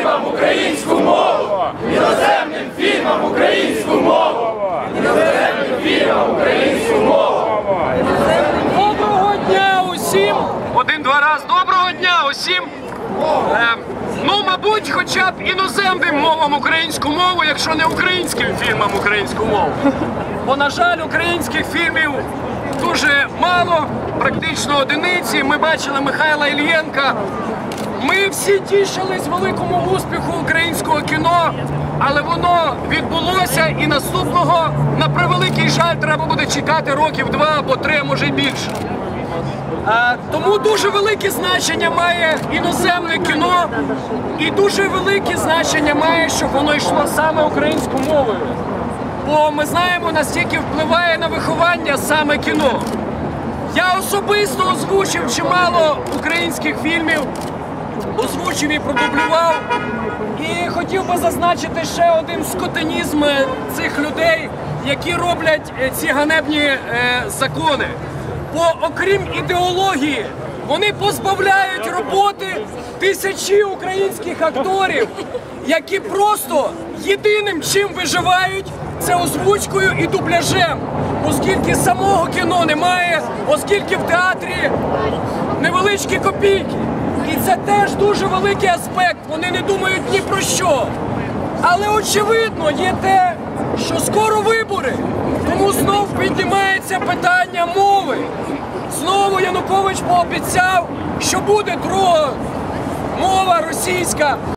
фільмам українську мову! Іноземним фільмам українську мову! Іноземним фільмам українську мову! Доброго дня усім! Один-два раз доброго дня усім! Е, ну, мабуть, хоча б іноземним мовам українську мову, якщо не українським фільмам українську мову. Бо, на жаль, українських фільмів дуже мало, практично одиниці. Ми бачили Михайла Ільєнка. Ми всі тішились великому успіху українського кіно, але воно відбулося і наступного, на превеликий жаль, треба буде чекати років два або три, може й більше. Тому дуже велике значення має іноземне кіно, і дуже велике значення має, щоб воно йшло саме українською мовою. Бо ми знаємо, настільки впливає на виховання саме кіно. Я особисто озвучив чимало українських фільмів, озвучив і продублював. І хотів би зазначити ще один скотинізм е, цих людей, які роблять е, ці ганебні е, закони. Бо окрім ідеології, вони позбавляють роботи тисячі українських акторів, які просто єдиним чим виживають, це озвучкою і дубляжем, оскільки самого кіно немає, оскільки в театрі невеличкі копійки. Це теж дуже великий аспект. Вони не думають ні про що. Але очевидно є те, що скоро вибори, тому знов піднімається питання мови. Знову Янукович пообіцяв, що буде друга мова російська.